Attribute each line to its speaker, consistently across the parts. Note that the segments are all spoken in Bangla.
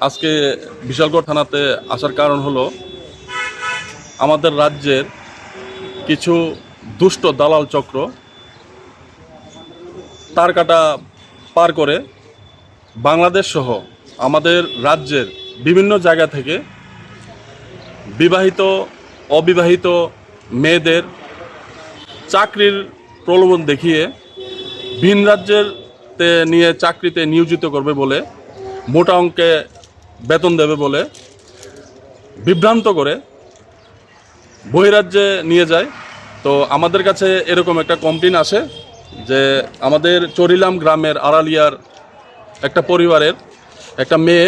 Speaker 1: আজকে বিশালগড় থানাতে আসার কারণ হলো আমাদের রাজ্যের কিছু দুষ্ট দালাল চক্র তার কাটা পার করে বাংলাদেশ সহ আমাদের রাজ্যের বিভিন্ন জায়গা থেকে বিবাহিত, অবিবাহিত মেয়েদের চাকরির প্রলোভন দেখিয়ে ভিন রাজ্যের নিয়ে চাকরিতে নিয়োজিত করবে বলে, মোটা অঙ্কে বেতন দেবে বলে বিভ্রান্ত করে বহিরাজ্যে নিয়ে যায়। তো আমাদের কাছে এরকম একটা কমপ্লেন আসে যে আমাদের চরিলাম গ্রামের আড়ালিয়ার একটা পরিবারের একটা মেয়ে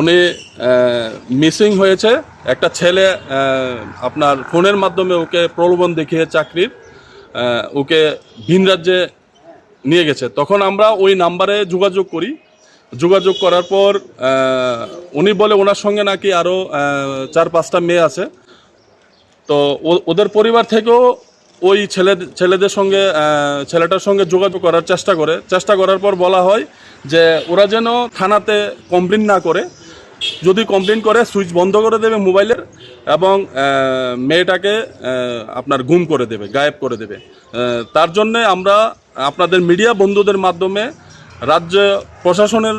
Speaker 1: উনি মিসিং হয়েছে। একটা ছেলে আপনার ফোনের মাধ্যমে ওকে প্রলোভন দেখিয়ে চাকরির ওকে ভিন রাজ্যে নিয়ে গেছে। তখন আমরা ওই নাম্বারে যোগাযোগ করি। যোগাযোগ করার পর উনি বলে ওনার সঙ্গে নাকি আরও চার পাঁচটা মেয়ে আছে। তো ওদের পরিবার থেকেও ওই ছেলে, ছেলেদের সঙ্গে ছেলেটার সঙ্গে যোগাযোগ করার চেষ্টা করে। চেষ্টা করার পর বলা হয় যে ওরা যেন থানাতে কমপ্লেন না করে। যদি কমপ্লেন করে সুইচ বন্ধ করে দেবে মোবাইলের এবং মেয়েটাকে আপনার গুম করে দেবে, গায়েব করে দেবে। তার জন্যে আমরা আপনাদের মিডিয়া বন্ধুদের মাধ্যমে রাজ্য প্রশাসনের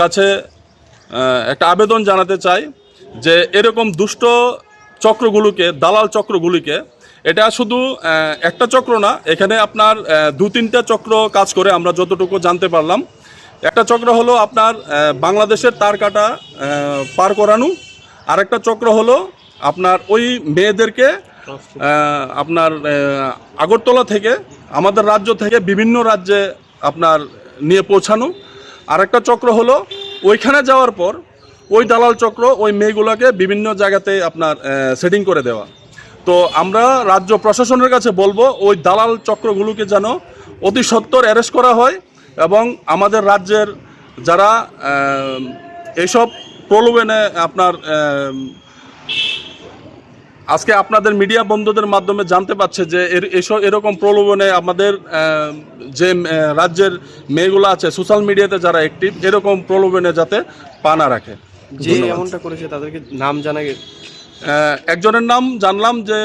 Speaker 1: কাছে একটা আবেদন জানাতে চাই যে এরকম দুষ্ট চক্রগুলোকে, দালাল চক্রগুলিকে, এটা শুধু একটা চক্র না, এখানে আপনার দু তিনটা চক্র কাজ করে আমরা যতটুকু জানতে পারলাম। একটা চক্র হলো আপনার বাংলাদেশের তার কাটা পার করানো। আরেকটা চক্র হলো আপনার ওই মেয়েদেরকে আপনার আগরতলা থেকে, আমাদের রাজ্য থেকে বিভিন্ন রাজ্যে আপনার নিয়ে পৌঁছানো। আরেকটা চক্র হলো ওইখানে যাওয়ার পর ওই দালাল চক্র ওই মেয়েগুলোকে বিভিন্ন জায়গাতে আপনার সেটিং করে দেওয়া। তো আমরা রাজ্য প্রশাসনের কাছে বলব, ওই দালাল চক্রগুলোকে যেন অতি সত্বর অ্যারেস্ট করা হয়। এবং আমাদের রাজ্যের যারা আহ, এইসব প্রলোভনে আপনার আজকে আপনাদের মিডিয়া বন্ধুদের মাধ্যমে জানতে পারছে যে এর এসব এরকম প্রলোভনে আমাদের যে রাজ্যের মেয়েগুলো আছে সোশ্যাল মিডিয়াতে যারা অ্যাক্টিভ এরকম প্রলোভনে যাতে পা না রাখে।
Speaker 2: যে এমনটা করেছে তাদেরকে নাম জানা গে-
Speaker 1: আহ, একজনের নাম জানলাম যে